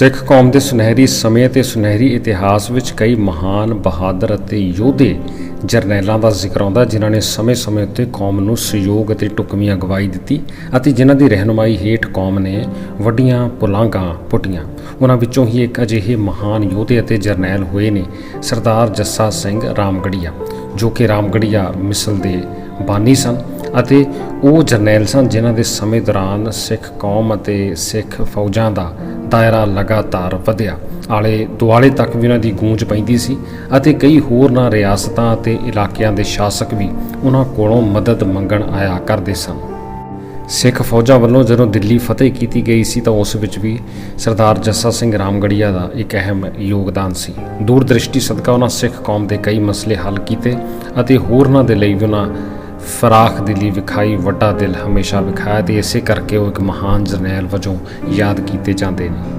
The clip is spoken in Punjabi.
ਸਿੱਖ ਕੌਮ ਦੇ ਸੁਨਹਿਰੀ ਸਮੇਂ ਅਤੇ ਸੁਨਹਿਰੀ ਇਤਿਹਾਸ ਵਿੱਚ ਕਈ ਮਹਾਨ ਬਹਾਦਰ ਅਤੇ ਯੋਧੇ ਜਰਨੈਲਾਂ ਦਾ ਜ਼ਿਕਰ ਆਉਂਦਾ, ਜਿਨ੍ਹਾਂ ਨੇ ਸਮੇਂ-ਸਮੇਂ ਉੱਤੇ ਕੌਮ ਨੂੰ ਸਹਿਯੋਗ ਅਤੇ ਟੁਕਵੀਂ ਅਗਵਾਈ ਦਿੱਤੀ ਅਤੇ ਜਿਨ੍ਹਾਂ ਦੀ ਰਹਿਨੁਮਾਈ ਹੇਠ ਕੌਮ ਨੇ ਵੱਡੀਆਂ ਪੁਲਾਂਘਾਂ ਪੁੱਟੀਆਂ। ਉਹਨਾਂ ਵਿੱਚੋਂ ਹੀ ਇੱਕ ਅਜਿਹੇ ਮਹਾਨ ਯੋਧੇ ਅਤੇ ਜਰਨੈਲ ਹੋਏ ਨੇ, ਸਰਦਾਰ ਜੱਸਾ ਸਿੰਘ ਰਾਮਗੜੀਆ, ਜੋ ਕਿ ਰਾਮਗੜੀਆ ਮਿਸਲ ਦੇ ਬਾਨੀ ਸਨ ਅਤੇ ਉਹ ਜਰਨੈਲ ਸਨ, ਜਿਨ੍ਹਾਂ ਦੇ ਸਮੇਂ ਦੌਰਾਨ ਸਿੱਖ ਕੌਮ ਅਤੇ ਸਿੱਖ ਫੌਜਾਂ ਦਾ ਦਾਇਰਾ ਲਗਾਤਾਰ ਵਧਿਆ। ਆਲੇ ਦੁਆਲੇ ਤੱਕ ਵੀ ਉਹਨਾਂ ਦੀ ਗੂੰਜ ਪੈਂਦੀ ਸੀ ਅਤੇ ਕਈ ਹੋਰਨਾਂ ਰਿਆਸਤਾਂ ਅਤੇ ਇਲਾਕਿਆਂ ਦੇ ਸ਼ਾਸਕ ਵੀ ਉਹਨਾਂ ਕੋਲੋਂ ਮਦਦ ਮੰਗਣ ਆਇਆ ਕਰਦੇ ਸਨ। ਸਿੱਖ ਫੌਜਾਂ ਵੱਲੋਂ ਜਦੋਂ ਦਿੱਲੀ ਫਤਿਹ ਕੀਤੀ ਗਈ ਸੀ ਤਾਂ ਉਸ ਵਿੱਚ ਵੀ ਸਰਦਾਰ ਜੱਸਾ ਸਿੰਘ ਰਾਮਗੜੀਆ ਦਾ ਇੱਕ ਅਹਿਮ ਯੋਗਦਾਨ ਸੀ। ਦੂਰਦ੍ਰਿਸ਼ਟੀ ਸਦਕਾ ਉਹਨਾਂ ਸਿੱਖ ਕੌਮ ਦੇ ਕਈ ਮਸਲੇ ਹੱਲ ਕੀਤੇ ਅਤੇ ਹੋਰਨਾਂ ਦੇ ਲਈ ਵੀ ਉਹਨਾਂ ਫਰਾਖ ਦਿਲੀ ਵਿਖਾਈ ਵੱਡਾ ਦਿਲ ਹਮੇਸ਼ਾ ਵਿਖਾਇਆ ਤੇ ਇਸੇ ਕਰਕੇ ਉਹ ਇੱਕ ਮਹਾਨ ਜਰਨੈਲ ਵਜੋਂ ਯਾਦ ਕੀਤੇ ਜਾਂਦੇ ਨੇ।